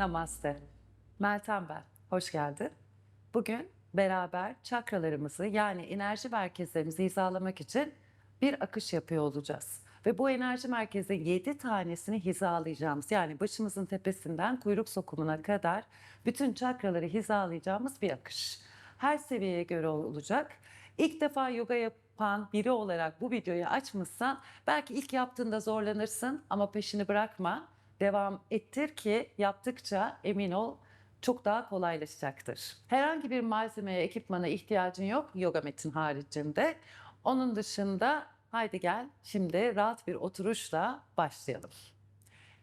Namaste. Meltem ben. Hoş geldin. Bugün beraber çakralarımızı yani enerji merkezlerimizi hizalamak için bir akış yapıyor olacağız. Ve bu enerji merkezinin 7 tanesini hizalayacağımız yani başımızın tepesinden kuyruk sokumuna kadar bütün çakraları hizalayacağımız bir akış. Her seviyeye göre olacak. İlk defa yoga yapan biri olarak bu videoyu açmışsan belki ilk yaptığında zorlanırsın ama peşini bırakma. Devam ettir ki yaptıkça emin ol çok daha kolaylaşacaktır. Herhangi bir malzemeye, ekipmana ihtiyacın yok yoga metin haricinde. Onun dışında haydi gel şimdi rahat bir oturuşla başlayalım.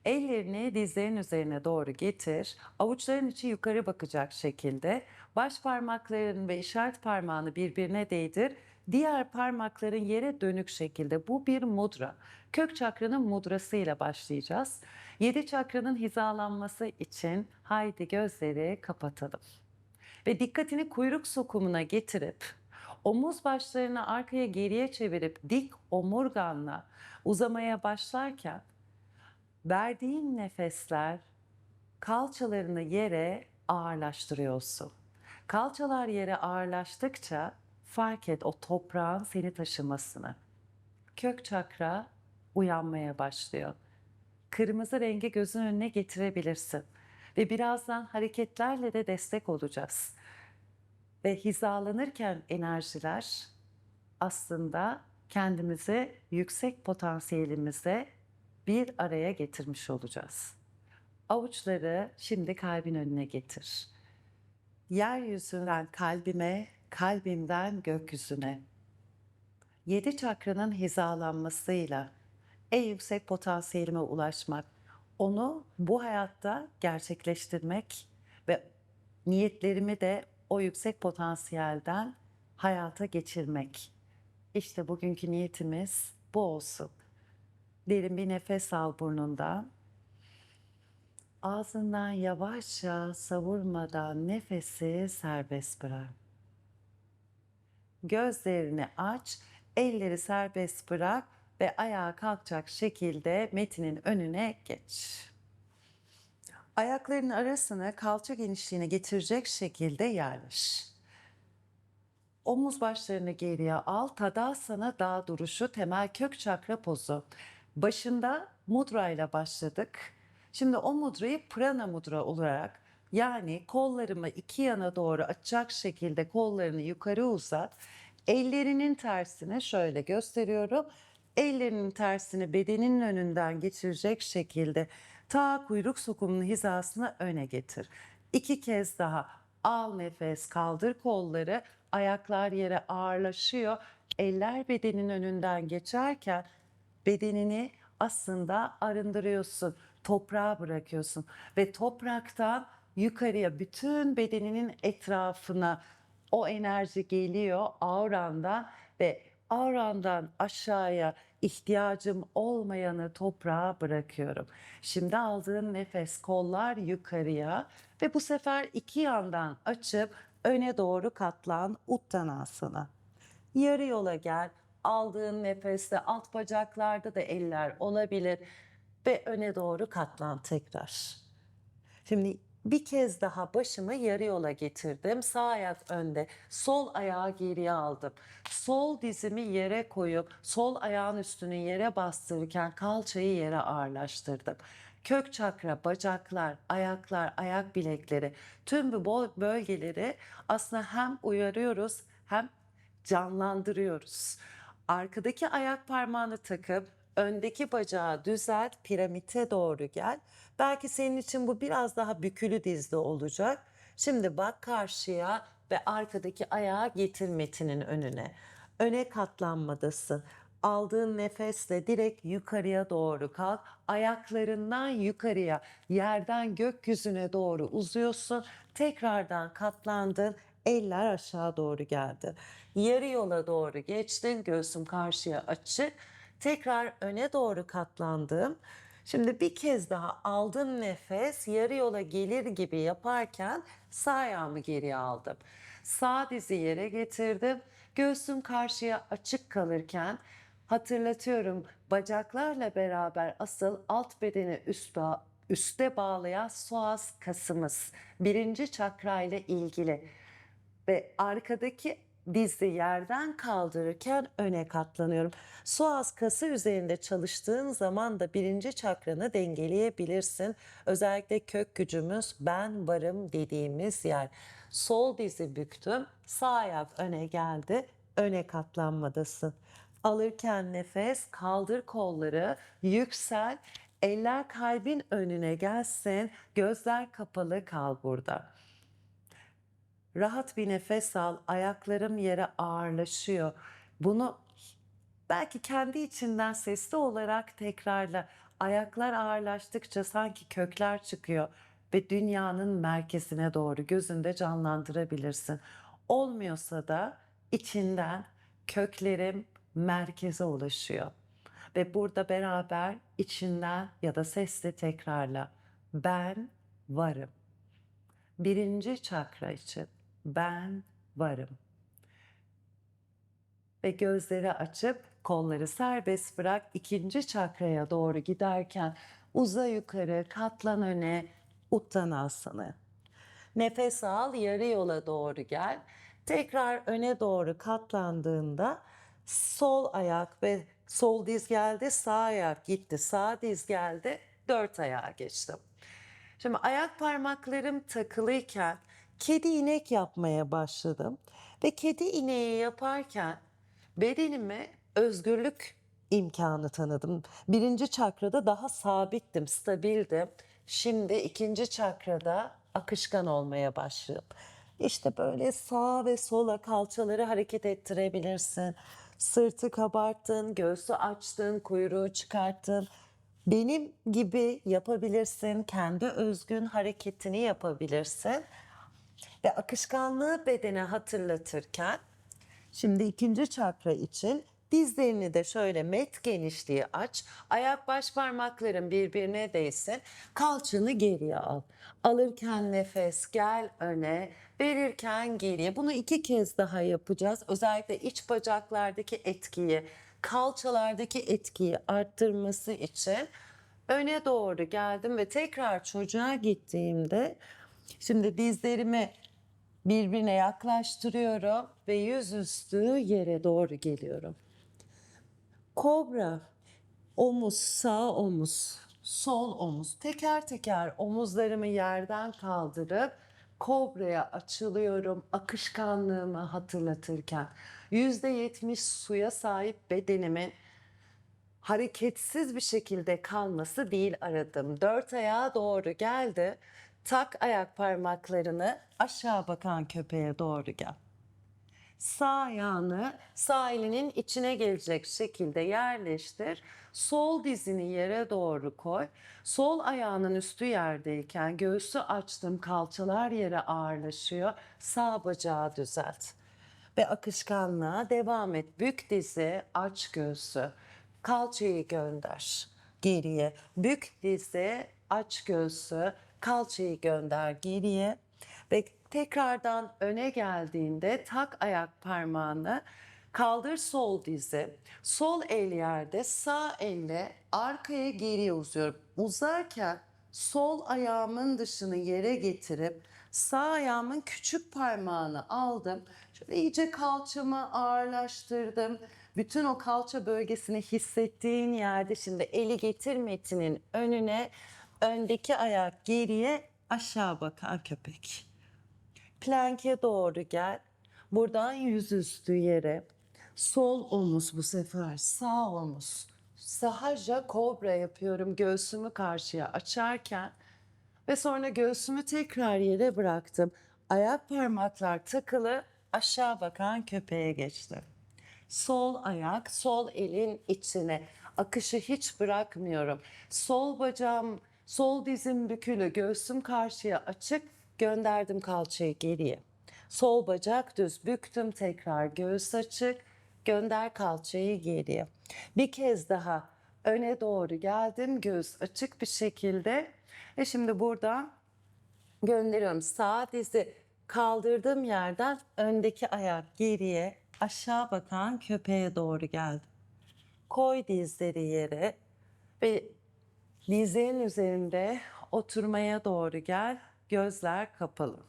Ellerini dizlerin üzerine doğru getir. Avuçların içi yukarı bakacak şekilde. Baş parmakların ve işaret parmağını birbirine değdir. Diğer parmakların yere dönük şekilde. Bu bir mudra. Kök çakranın mudrasıyla başlayacağız. Yedi çakranın hizalanması için haydi gözleri kapatalım. Ve dikkatini kuyruk sokumuna getirip omuz başlarını arkaya geriye çevirip dik omurganla uzamaya başlarken verdiğin nefesler kalçalarını yere ağırlaştırıyorsun. Kalçalar yere ağırlaştıkça fark et o toprağın seni taşımasını. Kök çakra uyanmaya başlıyor. Kırmızı rengi gözün önüne getirebilirsin. Ve birazdan hareketlerle de destek olacağız. Ve hizalanırken enerjiler aslında kendimizi yüksek potansiyelimize bir araya getirmiş olacağız. Avuçları şimdi kalbin önüne getir. Yeryüzünden kalbime, kalbimden gökyüzüne. Yedi çakranın hizalanmasıyla en yüksek potansiyelime ulaşmak, onu bu hayatta gerçekleştirmek ve niyetlerimi de o yüksek potansiyelden hayata geçirmek. İşte bugünkü niyetimiz bu olsun. Derin bir nefes al burnundan. Ağzından yavaşça savurmadan nefesi serbest bırak. Gözlerini aç, elleri serbest bırak ve ayağa kalkacak şekilde metinin önüne geç. Ayaklarının arasını kalça genişliğine getirecek şekilde yerleş. Omuz başlarını geriye al. Tadasana dağ duruşu temel kök çakra pozu. Başında mudra ile başladık. Şimdi o mudrayı prana mudra olarak yani kollarımı iki yana doğru açacak şekilde kollarını yukarı uzat. Ellerinin tersini şöyle gösteriyorum. Ellerinin tersini bedenin önünden geçirecek şekilde ta kuyruk sokumunun hizasına öne getir. İki kez daha al nefes kaldır kolları ayaklar yere ağırlaşıyor. Eller bedenin önünden geçerken bedenini aslında arındırıyorsun. Toprağa bırakıyorsun ve topraktan yukarıya bütün bedeninin etrafına o enerji geliyor aurandan ve aurandan aşağıya ihtiyacım olmayanı toprağa bırakıyorum. Şimdi aldığın nefes kollar yukarıya ve bu sefer iki yandan açıp öne doğru katlan Uttanasana. Yarı yola gel. Aldığın nefeste alt bacaklarda da eller olabilir ve öne doğru katlan tekrar. Şimdi bir kez daha başımı yarı yola getirdim. Sağ ayak önde, sol ayağı geriye aldım. Sol dizimi yere koyup sol ayağın üstünü yere bastırırken kalçayı yere ağırlaştırdım. Kök çakra, bacaklar, ayaklar, ayak bilekleri tüm bu bölgeleri aslında hem uyarıyoruz hem canlandırıyoruz. Arkadaki ayak parmağını takıp öndeki bacağı düzelt, piramite doğru gel. Belki senin için bu biraz daha bükülü dizde olacak. Şimdi bak karşıya ve arkadaki ayağı getir metinin önüne. Öne katlanmadasın. Aldığın nefesle direkt yukarıya doğru kalk. Ayaklarından yukarıya, yerden gökyüzüne doğru uzuyorsun. Tekrardan katlandın. Eller aşağı doğru geldi. Yarı yola doğru geçtin. Göğsüm karşıya açık. Tekrar öne doğru katlandım. Şimdi bir kez daha aldım nefes yarı yola gelir gibi yaparken sağ ayağımı geriye aldım. Sağ dizi yere getirdim. Göğsüm karşıya açık kalırken hatırlatıyorum bacaklarla beraber asıl alt bedeni üst üste bağlayan psoas kasımız. Birinci çakra ile ilgili. Ve arkadaki dizi yerden kaldırırken öne katlanıyorum. Psoas kası üzerinde çalıştığın zaman da birinci çakranı dengeleyebilirsin. Özellikle kök gücümüz ben varım dediğimiz yer. Sol dizi büktüm, sağ ayak öne geldi, öne katlanmadasın. Alırken nefes, kaldır kolları, yüksel, eller kalbin önüne gelsin, gözler kapalı kal burada. Rahat bir nefes al, ayaklarım yere ağırlaşıyor. Bunu belki kendi içinden sesli olarak tekrarla. Ayaklar ağırlaştıkça sanki kökler çıkıyor ve dünyanın merkezine doğru gözünde canlandırabilirsin. Olmuyorsa da içinden köklerim merkeze ulaşıyor. Ve burada beraber içinden ya da sesle tekrarla. Ben varım. Birinci çakra için ben varım. Ve gözleri açıp kolları serbest bırak. ikinci çakraya doğru giderken uza yukarı, katlan öne, uttanasana. Nefes al, yarı yola doğru gel. Tekrar öne doğru katlandığında sol ayak ve sol diz geldi, sağ ayak gitti, sağ diz geldi, dört ayağa geçtim. Şimdi ayak parmaklarım takılıyken kedi inek yapmaya başladım. Ve kedi ineği yaparken bedenime özgürlük imkanı tanıdım. Birinci çakrada daha sabittim, stabildim. Şimdi ikinci çakrada akışkan olmaya başladım. İşte böyle sağa ve sola kalçaları hareket ettirebilirsin. Sırtı kabarttın, göğsü açtın, kuyruğu çıkarttın. Benim gibi yapabilirsin. Kendi özgün hareketini yapabilirsin. Ve akışkanlığı bedene hatırlatırken şimdi ikinci çakra için dizlerini de şöyle met genişliği aç. Ayak baş parmakların birbirine değsin. Kalçanı geriye al. Alırken nefes gel öne, verirken geriye. Bunu iki kez daha yapacağız. Özellikle iç bacaklardaki etkiyi, kalçalardaki etkiyi arttırması için öne doğru geldim ve tekrar çocuğa gittiğimde şimdi dizlerimi birbirine yaklaştırıyorum ve yüzüstü yere doğru geliyorum. Kobra, omuz, sağ omuz, sol omuz. Teker teker omuzlarımı yerden kaldırıp kobraya açılıyorum akışkanlığımı hatırlatırken. Yüzde yetmiş suya sahip bedenimin hareketsiz bir şekilde kalması değil aradım. Dört ayağa doğru geldi. Tak ayak parmaklarını aşağı bakan köpeğe doğru gel. Sağ ayağını sağ elinin içine gelecek şekilde yerleştir. Sol dizini yere doğru koy. Sol ayağının üstü yerdeyken göğsü açtım, kalçalar yere ağırlaşıyor. Sağ bacağı düzelt. Ve akışkanlığa devam et. Bük dizi, aç göğsü. Kalçayı gönder geriye. Bük dizi, aç göğsü. Kalçayı gönder geriye. Ve tekrardan öne geldiğinde tak ayak parmağını kaldır sol dizi. Sol el yerde, sağ elle arkaya geriye uzuyorum. Uzarken sol ayağımın dışını yere getirip sağ ayağımın küçük parmağını aldım. Şöyle iyice kalçamı ağırlaştırdım. Bütün o kalça bölgesini hissettiğin yerde şimdi eli getir metinin önüne, öndeki ayak geriye, aşağı bakan köpek. Plank'e doğru gel. Buradan yüzüstü yere. Sol omuz bu sefer, sağ omuz. Sahaja kobra yapıyorum göğsümü karşıya açarken ve sonra göğsümü tekrar yere bıraktım. Ayak parmaklar takılı aşağı bakan köpeğe geçtim. Sol ayak, sol elin içine. Akışı hiç bırakmıyorum. Sol bacağım, sol dizim bükülü, göğsüm karşıya açık, gönderdim kalçayı geriye. Sol bacak düz, büktüm tekrar göğüs açık, gönder kalçayı geriye. Bir kez daha öne doğru geldim, göğüs açık bir şekilde. Ve şimdi burada gönderiyorum. Sağ dizi kaldırdığım yerden öndeki ayak geriye aşağı bakan köpeğe doğru geldi. Koy dizleri yere ve dizlerin üzerinde Oturmaya doğru gel. Gözler kapalı.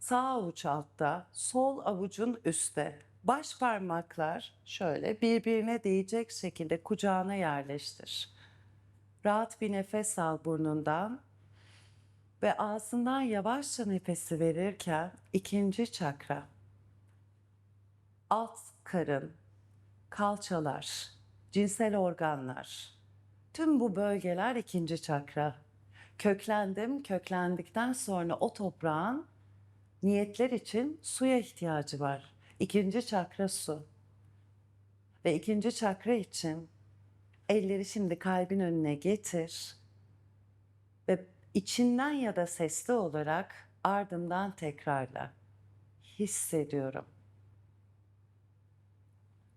Sağ avuç altta, sol avucun üstte. Baş parmaklar şöyle birbirine değecek şekilde kucağına yerleştir. Rahat bir nefes al burnundan ve ağzından yavaşça nefesi verirken ikinci çakra alt karın, kalçalar, cinsel organlar. Tüm bu bölgeler ikinci çakra. Köklendim, köklendikten sonra o toprağın niyetler için suya ihtiyacı var. İkinci çakra su. Ve ikinci çakra için elleri şimdi kalbin önüne getir ve içinden ya da sesli olarak ardımdan tekrarla. Hissediyorum.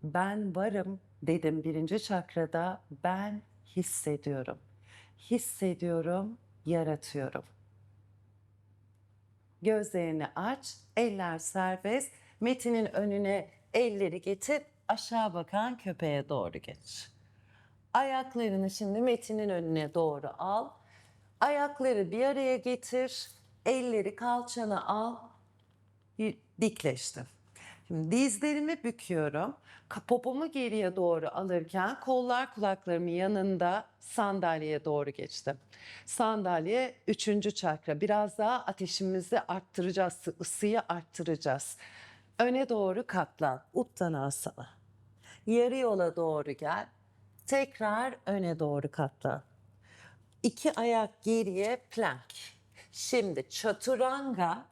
Ben varım dedim birinci çakrada. Ben hissediyorum. Hissediyorum, yaratıyorum. Gözlerini aç, eller serbest. Metinin önüne elleri getir, aşağı bakan köpeğe doğru geç. Ayaklarını şimdi Metin'in önüne doğru al. Ayakları bir araya getir. Elleri kalçana al. Dikleştim. Şimdi dizlerimi büküyorum. Popomu geriye doğru alırken kollar kulaklarımın yanında sandalyeye doğru geçtim. Sandalye üçüncü çakra. Biraz daha ateşimizi arttıracağız, ısıyı arttıracağız. Öne doğru katlan. Uttanasana. Yarı yola doğru gel. Tekrar öne doğru katlan. İki ayak geriye plank. Şimdi chaturanga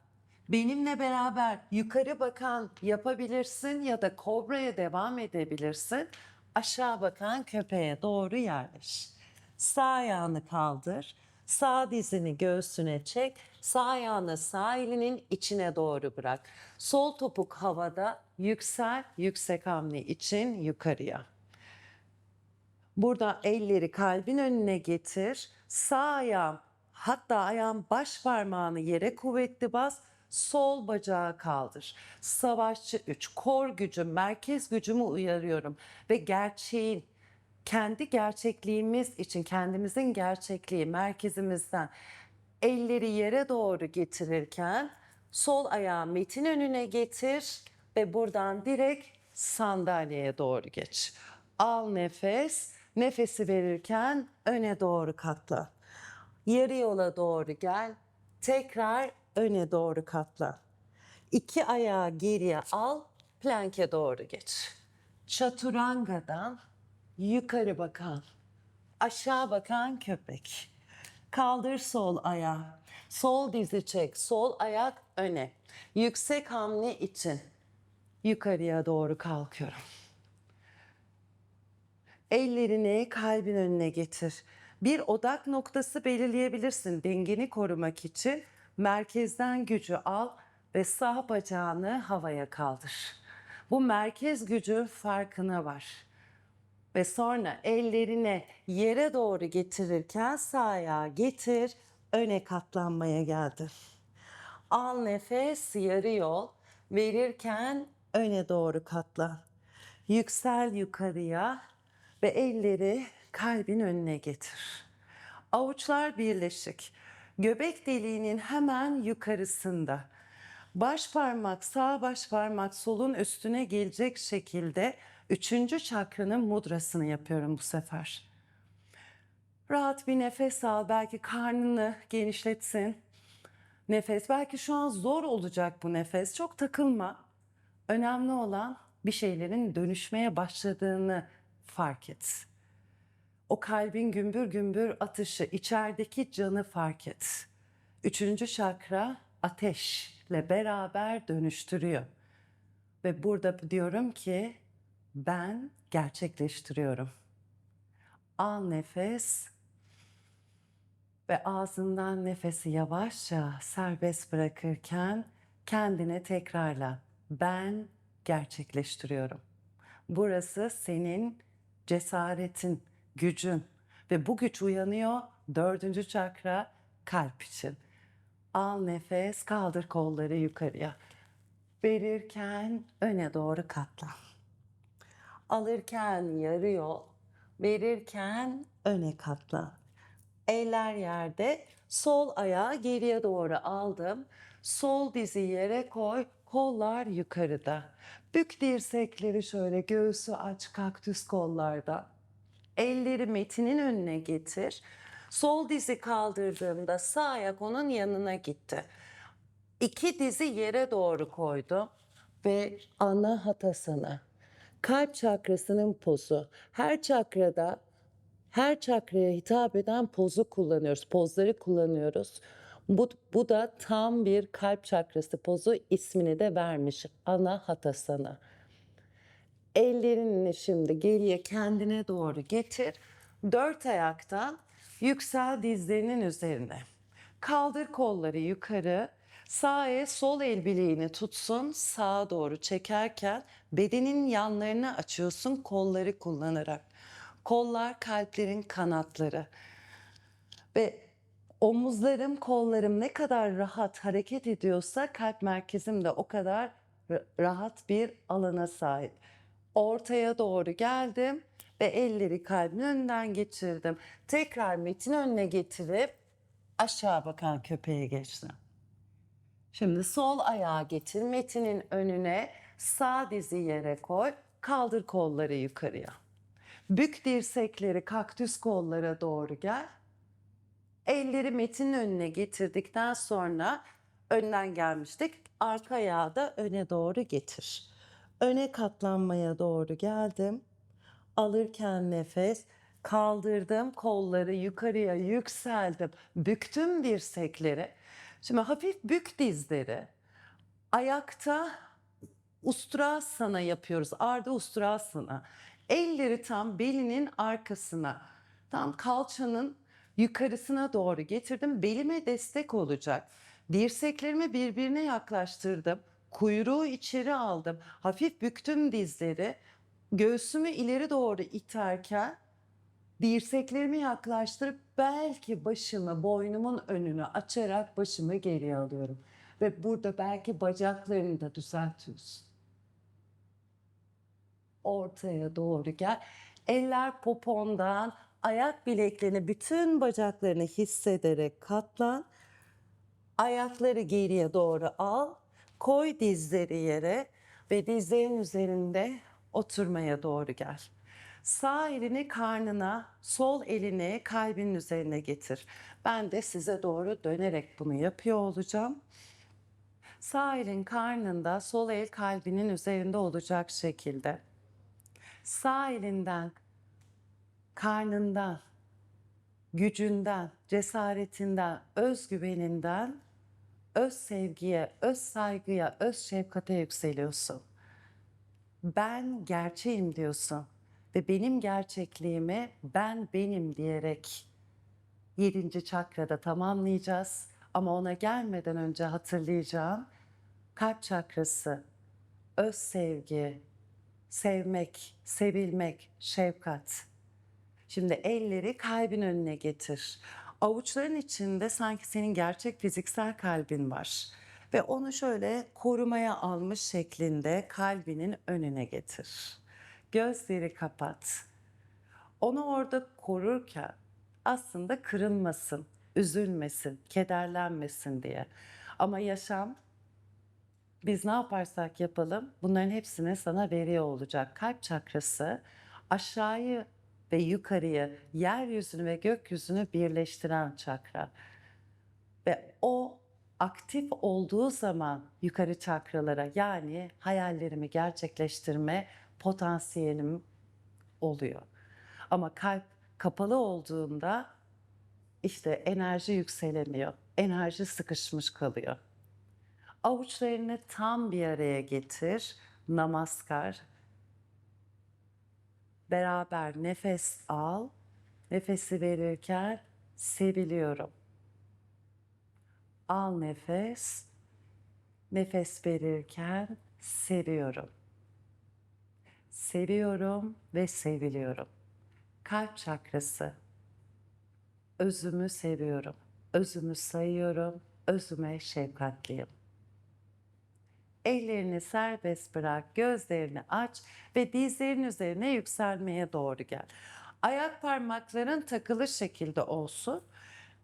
benimle beraber yukarı bakan yapabilirsin ya da kobraya devam edebilirsin. Aşağı bakan köpeğe doğru yerleş. Sağ ayağını kaldır. Sağ dizini göğsüne çek. Sağ ayağını sağ elinin içine doğru bırak. Sol topuk havada yüksel, yüksek hamle için yukarıya. Burada elleri kalbin önüne getir. Sağ ayağım hatta ayağın baş parmağını yere kuvvetli bas. Sol bacağı kaldır. Savaşçı 3. Kor gücüm, merkez gücümü uyarıyorum. Ve gerçeğin, kendi gerçekliğimiz için, kendimizin gerçekliği merkezimizden elleri yere doğru getirirken sol ayağı metin önüne getir ve buradan direkt sandalyeye doğru geç. Al nefes, nefesi verirken öne doğru katla. Yarı yola doğru gel, tekrar öne doğru katla. İki ayağı geriye al, planke doğru geç. Chaturanga'dan yukarı bakan, aşağı bakan köpek. Kaldır sol ayağı. Sol dizi çek. Sol ayak öne. Yüksek hamle için yukarıya doğru kalkıyorum. Ellerini kalbin önüne getir. Bir odak noktası belirleyebilirsin dengeni korumak için. Merkezden gücü al ve sağ bacağını havaya kaldır. Bu merkez gücü farkına var ve sonra ellerine yere doğru getirirken sağ ayağı getir, öne katlanmaya geldi. Al nefes, yarı yol. Verirken öne doğru katlan. Yüksel yukarıya ve elleri kalbin önüne getir. Avuçlar birleşik. Göbek deliğinin hemen yukarısında. Baş parmak sağ baş parmak solun üstüne gelecek şekilde üçüncü çakranın mudrasını yapıyorum bu sefer. Rahat bir nefes al. Belki karnını genişletsin. Nefes. Belki şu an zor olacak bu nefes. Çok takılma. Önemli olan bir şeylerin dönüşmeye başladığını fark et. O kalbin gümbür gümbür atışı, içerideki canı fark et. Üçüncü çakra ateşle beraber dönüştürüyor. Ve burada diyorum ki ben gerçekleştiriyorum. Al nefes ve ağzından nefesi yavaşça serbest bırakırken kendine tekrarla. Ben gerçekleştiriyorum. Burası senin cesaretin, gücün ve bu güç uyanıyor dördüncü çakra kalp için. Al nefes, kaldır kolları yukarıya. Verirken öne doğru katlan. Alırken yarı yol, verirken öne katlan. Eller yerde. Sol ayağı geriye doğru aldım. Sol dizi yere koy. Kollar yukarıda. Bük dirsekleri şöyle göğsü aç kaktüs kollarda. Elleri metinin önüne getir. Sol dizi kaldırdığımda sağ ayak onun yanına gitti. İki dizi yere doğru koydum ve ana hatasana. Kalp çakrasının pozu. Her çakrada her çakraya hitap eden pozu kullanıyoruz. Pozları kullanıyoruz. Bu, bu da tam bir kalp çakrası pozu ismini de vermiş. Ana hatasana. Ellerini şimdi geriye kendine doğru getir. Dört ayaktan yüksel dizlerinin üzerine. Kaldır kolları yukarı. Sağ el sol el bileğini tutsun. Sağa doğru çekerken bedenin yanlarını açıyorsun kolları kullanarak. Kollar kalplerin kanatları. Ve omuzlarım, kollarım ne kadar rahat hareket ediyorsa kalp merkezim de o kadar ra- rahat bir alana sahip. Ortaya doğru geldim ve elleri kalbin önünden geçirdim. Tekrar metin önüne getirip aşağı bakan köpeğe geçtim. Şimdi sol ayağı getir metinin önüne sağ dizi yere koy kaldır kolları yukarıya. Bük dirsekleri kaktüs kollara doğru gel. Elleri metinin önüne getirdikten sonra önden gelmiştik. Arka ayağı da öne doğru getir. Öne katlanmaya doğru geldim. Alırken nefes kaldırdım kolları yukarıya yükseldim. Büktüm dirsekleri. Şimdi hafif bük dizleri. Ayakta Ustrasana yapıyoruz. Arda Ustrasana. Elleri tam belinin arkasına. Tam kalçanın yukarısına doğru getirdim. Belime destek olacak. Dirseklerimi birbirine yaklaştırdım. Kuyruğu içeri aldım. Hafif büktüm dizleri. Göğsümü ileri doğru iterken dirseklerimi yaklaştırıp belki başımı boynumun önünü açarak başımı geriye alıyorum. Ve burada belki bacaklarını da düzeltiyorsun. Ortaya doğru gel. Eller popondan, ayak bileklerini, bütün bacaklarını hissederek katlan. Ayakları geriye doğru al. Koy dizleri yere ve dizlerin üzerinde oturmaya doğru gel. Sağ elini karnına, sol elini kalbinin üzerine getir. Ben de size doğru dönerek bunu yapıyor olacağım. Sağ elin karnında, sol el kalbinin üzerinde olacak şekilde. Sağ elinden, karnından, gücünden, cesaretinden, özgüveninden öz sevgiye, öz saygıya, öz şefkate yükseliyorsun. Ben gerçeğim diyorsun ve benim gerçekliğimi ben benim diyerek yedinci çakrada tamamlayacağız. Ama ona gelmeden önce hatırlayacağım kalp çakrası, öz sevgi, sevmek, sevilmek, şefkat. Şimdi elleri kalbin önüne getir. Avuçların içinde sanki senin gerçek fiziksel kalbin var. Ve onu şöyle korumaya almış şeklinde kalbinin önüne getir. Gözleri kapat. Onu orada korurken aslında kırılmasın, üzülmesin, kederlenmesin diye. Ama yaşam biz ne yaparsak yapalım bunların hepsini sana veriyor olacak. Kalp çakrası aşağıyı ve yukarıyı, yeryüzünü ve gökyüzünü birleştiren çakra. Ve o aktif olduğu zaman yukarı çakralara yani hayallerimi gerçekleştirme potansiyelim oluyor. Ama kalp kapalı olduğunda işte enerji yükselemiyor. Enerji sıkışmış kalıyor. Avuçlarını tam bir araya getir. Namaskar. Beraber nefes al. Nefesi verirken seviliyorum. Al nefes. Nefes verirken seviyorum. Seviyorum ve seviliyorum. Kalp çakrası. Özümü seviyorum. Özümü sayıyorum. Özüme şefkatliyim. Ellerini serbest bırak, gözlerini aç ve dizlerin üzerine yükselmeye doğru gel. Ayak parmakların takılı şekilde olsun.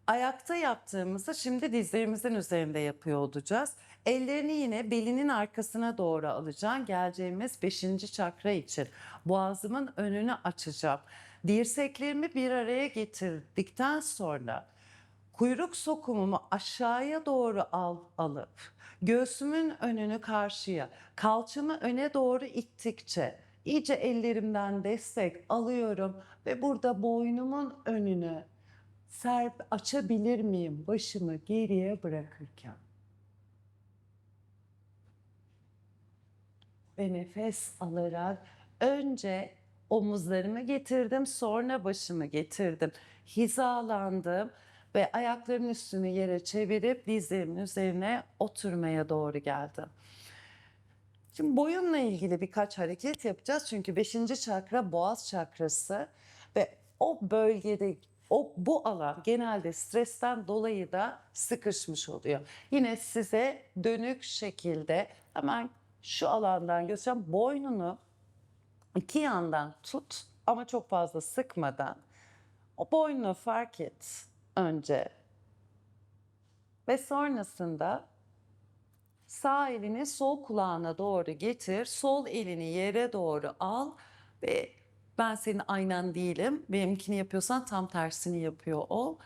Ayakta yaptığımızı şimdi dizlerimizin üzerinde yapıyor olacağız. Ellerini yine belinin arkasına doğru alacaksın. Geleceğimiz 5. çakra için. Boğazımın önünü açacağım. Dirseklerimi bir araya getirdikten sonra kuyruk sokumumu aşağıya doğru al, alıp göğsümün önünü karşıya, kalçamı öne doğru ittikçe iyice ellerimden destek alıyorum ve burada boynumun önünü serp açabilir miyim başımı geriye bırakırken? Ve nefes alarak önce omuzlarımı getirdim, sonra başımı getirdim. Hizalandım ve ayaklarımın üstünü yere çevirip dizlerimin üzerine oturmaya doğru geldim. Şimdi boyunla ilgili birkaç hareket yapacağız. Çünkü 5. çakra boğaz çakrası ve o bölgede o bu alan genelde stresten dolayı da sıkışmış oluyor. Yine size dönük şekilde hemen şu alandan göstereceğim. Boynunu iki yandan tut ama çok fazla sıkmadan. O boynunu fark et önce. Ve sonrasında Sağ elini sol kulağına doğru getir. Sol elini yere doğru al ve ben senin aynan değilim. Benimkini yapıyorsan tam tersini yapıyor ol.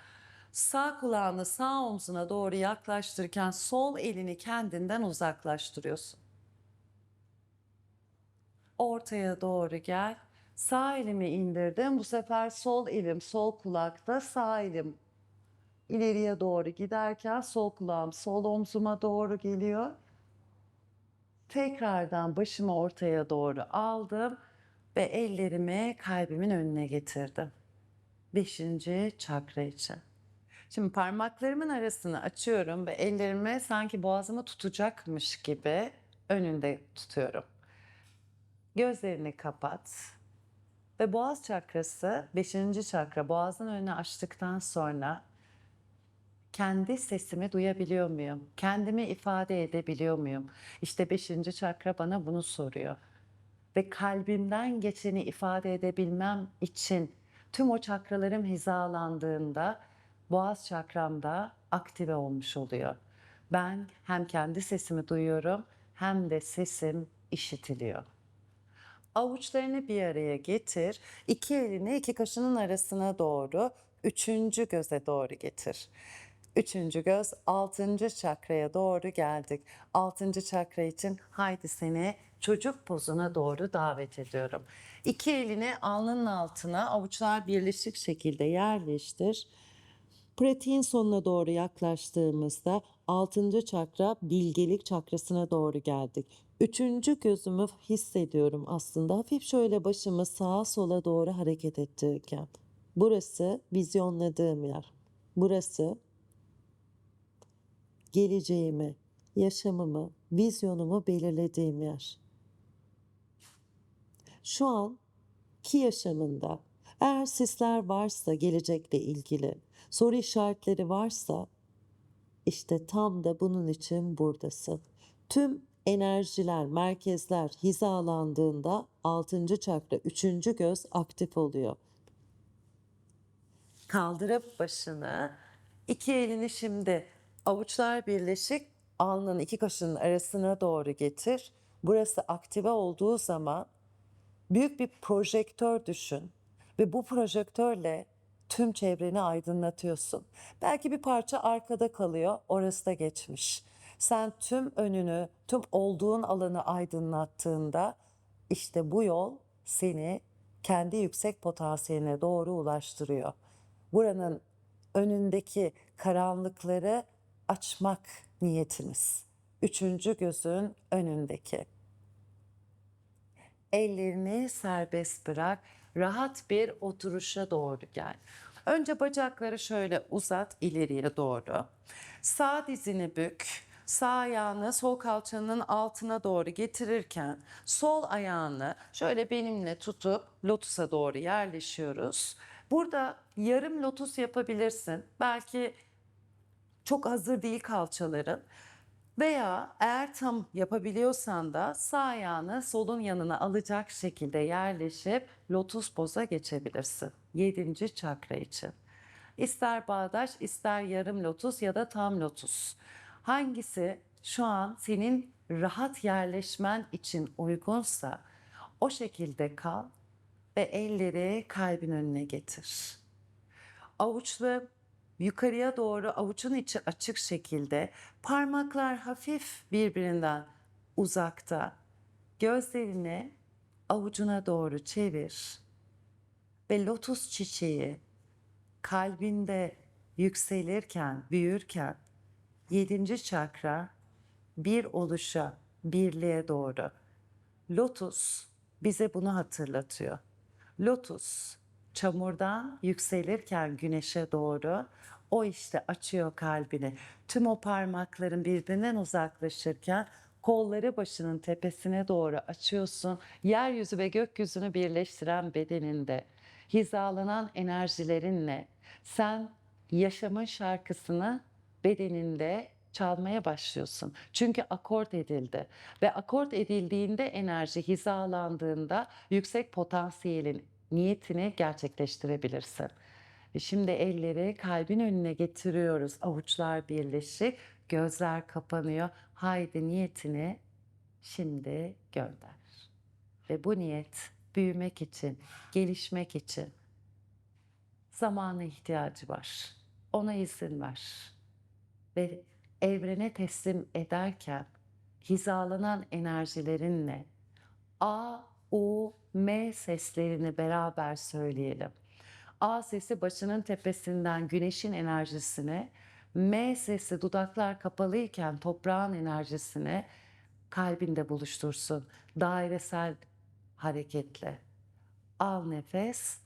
Sağ kulağını sağ omzuna doğru yaklaştırırken sol elini kendinden uzaklaştırıyorsun. Ortaya doğru gel. Sağ elimi indirdim. Bu sefer sol elim sol kulakta, sağ elim ileriye doğru giderken sol kulağım sol omzuma doğru geliyor. Tekrardan başımı ortaya doğru aldım ve ellerimi kalbimin önüne getirdim. Beşinci çakra için. Şimdi parmaklarımın arasını açıyorum ve ellerimi sanki boğazımı tutacakmış gibi önünde tutuyorum. Gözlerini kapat. Ve boğaz çakrası, beşinci çakra boğazın önünü açtıktan sonra kendi sesimi duyabiliyor muyum? Kendimi ifade edebiliyor muyum? İşte beşinci çakra bana bunu soruyor. Ve kalbimden geçeni ifade edebilmem için tüm o çakralarım hizalandığında boğaz çakram da aktive olmuş oluyor. Ben hem kendi sesimi duyuyorum hem de sesim işitiliyor. Avuçlarını bir araya getir. İki elini iki kaşının arasına doğru üçüncü göze doğru getir. Üçüncü göz altıncı çakraya doğru geldik. Altıncı çakra için haydi seni çocuk pozuna doğru davet ediyorum. İki elini alnının altına avuçlar birleşik şekilde yerleştir. Pratiğin sonuna doğru yaklaştığımızda 6. çakra bilgelik çakrasına doğru geldik. Üçüncü gözümü hissediyorum aslında. Hafif şöyle başımı sağa sola doğru hareket ettirirken. Burası vizyonladığım yer. Burası geleceğimi, yaşamımı, vizyonumu belirlediğim yer. Şu an ki yaşamında eğer sisler varsa gelecekle ilgili, soru işaretleri varsa işte tam da bunun için buradasın. Tüm enerjiler, merkezler hizalandığında 6. çakra, 3. göz aktif oluyor. Kaldırıp başını, iki elini şimdi avuçlar birleşik alnın iki kaşının arasına doğru getir. Burası aktive olduğu zaman büyük bir projektör düşün ve bu projektörle tüm çevreni aydınlatıyorsun. Belki bir parça arkada kalıyor, orası da geçmiş. Sen tüm önünü, tüm olduğun alanı aydınlattığında işte bu yol seni kendi yüksek potansiyeline doğru ulaştırıyor. Buranın önündeki karanlıkları açmak niyetimiz. Üçüncü gözün önündeki. Ellerini serbest bırak. Rahat bir oturuşa doğru gel. Önce bacakları şöyle uzat ileriye doğru. Sağ dizini bük. Sağ ayağını sol kalçanın altına doğru getirirken sol ayağını şöyle benimle tutup lotusa doğru yerleşiyoruz. Burada yarım lotus yapabilirsin. Belki çok hazır değil kalçaların. Veya eğer tam yapabiliyorsan da sağ ayağını solun yanına alacak şekilde yerleşip lotus poza geçebilirsin. Yedinci çakra için. İster bağdaş, ister yarım lotus ya da tam lotus. Hangisi şu an senin rahat yerleşmen için uygunsa o şekilde kal ve elleri kalbin önüne getir. Avuçlu yukarıya doğru avucun içi açık şekilde parmaklar hafif birbirinden uzakta. Gözlerini avucuna doğru çevir ve lotus çiçeği kalbinde yükselirken, büyürken yedinci çakra bir oluşa, birliğe doğru. Lotus bize bunu hatırlatıyor. Lotus çamurdan yükselirken güneşe doğru o işte açıyor kalbini. Tüm o parmakların birbirinden uzaklaşırken kolları başının tepesine doğru açıyorsun. Yeryüzü ve gökyüzünü birleştiren bedeninde hizalanan enerjilerinle sen yaşamın şarkısını bedeninde çalmaya başlıyorsun. Çünkü akort edildi ve akort edildiğinde enerji hizalandığında yüksek potansiyelin niyetini gerçekleştirebilirsin. Ve Şimdi elleri kalbin önüne getiriyoruz. Avuçlar birleşik, gözler kapanıyor. Haydi niyetini şimdi gönder. Ve bu niyet büyümek için, gelişmek için zamana ihtiyacı var. Ona izin ver. Ve evrene teslim ederken hizalanan enerjilerinle A, U, M seslerini beraber söyleyelim. A sesi başının tepesinden güneşin enerjisine, M sesi dudaklar kapalıyken toprağın enerjisine kalbinde buluştursun. Dairesel hareketle. Al nefes.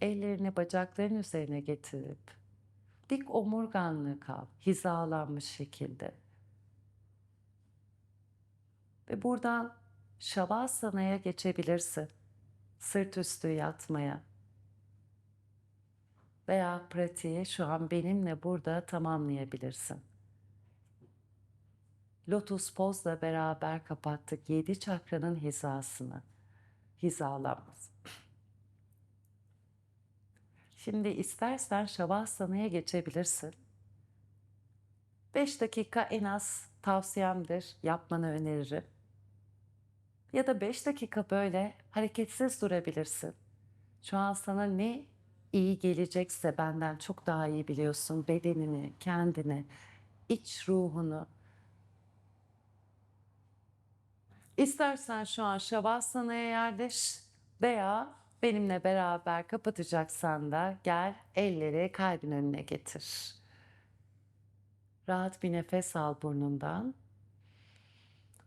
Ellerini bacakların üzerine getirip dik omurganlı kal, hizalanmış şekilde. Ve buradan Şavasana'ya geçebilirsin. Sırt üstü yatmaya. Veya pratiği şu an benimle burada tamamlayabilirsin. Lotus pozla beraber kapattık yedi çakranın hizasını. Hizalanması. Şimdi istersen Şavasana'ya geçebilirsin. 5 dakika en az tavsiyemdir, yapmanı öneririm. Ya da 5 dakika böyle hareketsiz durabilirsin. Şu an sana ne iyi gelecekse benden çok daha iyi biliyorsun bedenini, kendini, iç ruhunu. İstersen şu an Şavasana'ya yerleş veya benimle beraber kapatacaksan da gel elleri kalbin önüne getir. Rahat bir nefes al burnundan.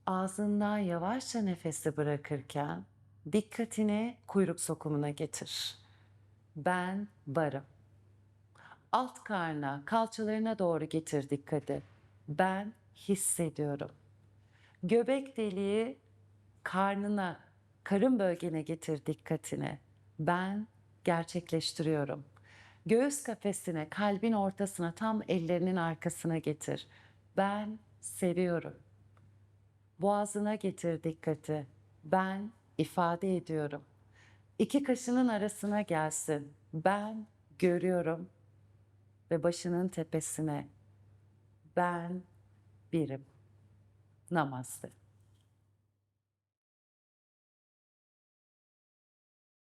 Ağzından yavaşça nefesi bırakırken dikkatini kuyruk sokumuna getir. Ben varım. Alt karna, kalçalarına doğru getir dikkati. Ben hissediyorum. Göbek deliği karnına, karın bölgene getir dikkatini. Ben gerçekleştiriyorum. Göğüs kafesine, kalbin ortasına, tam ellerinin arkasına getir. Ben seviyorum. Boğazına getir dikkati. Ben ifade ediyorum. İki kaşının arasına gelsin. Ben görüyorum ve başının tepesine. Ben birim. Namaste.